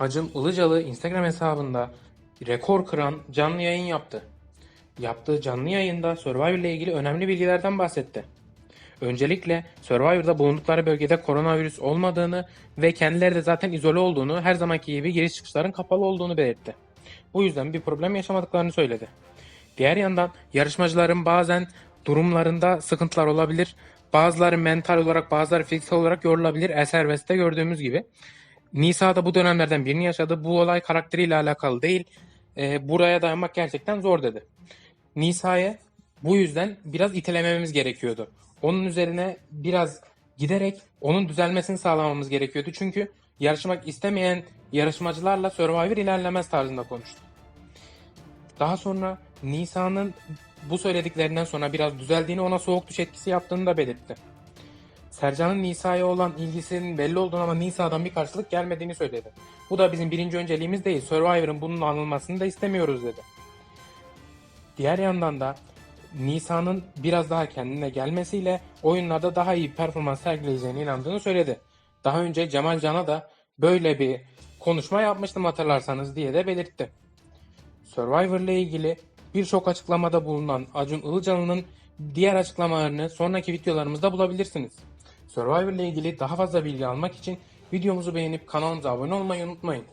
Acun Ilıcalı Instagram hesabında rekor kıran canlı yayın yaptı. Yaptığı canlı yayında Survivor ile ilgili önemli bilgilerden bahsetti. Öncelikle Survivor'da bulundukları bölgede koronavirüs olmadığını ve kendileri de zaten izole olduğunu, her zamanki gibi giriş çıkışların kapalı olduğunu belirtti. Bu yüzden bir problem yaşamadıklarını söyledi. Diğer yandan yarışmacıların bazen durumlarında sıkıntılar olabilir. Bazıları mental olarak, bazıları fiziksel olarak yorulabilir. Eser West'te gördüğümüz gibi. Nisa da bu dönemlerden birini yaşadı. Bu olay karakteriyle alakalı değil. Ee, buraya dayanmak gerçekten zor dedi. Nisa'ya bu yüzden biraz itelememiz gerekiyordu. Onun üzerine biraz giderek onun düzelmesini sağlamamız gerekiyordu. Çünkü yarışmak istemeyen yarışmacılarla Survivor ilerlemez tarzında konuştu. Daha sonra Nisa'nın bu söylediklerinden sonra biraz düzeldiğini ona soğuk duş etkisi yaptığını da belirtti. Sercan'ın Nisa'ya olan ilgisinin belli olduğunu ama Nisa'dan bir karşılık gelmediğini söyledi. Bu da bizim birinci önceliğimiz değil. Survivor'ın bunun anılmasını da istemiyoruz dedi. Diğer yandan da Nisa'nın biraz daha kendine gelmesiyle oyunlarda daha iyi performans sergileyeceğine inandığını söyledi. Daha önce Cemal Can'a da böyle bir konuşma yapmıştım hatırlarsanız diye de belirtti. Survivor ile ilgili birçok açıklamada bulunan Acun Ilıcalı'nın diğer açıklamalarını sonraki videolarımızda bulabilirsiniz. Survivor ile ilgili daha fazla bilgi almak için videomuzu beğenip kanalımıza abone olmayı unutmayın.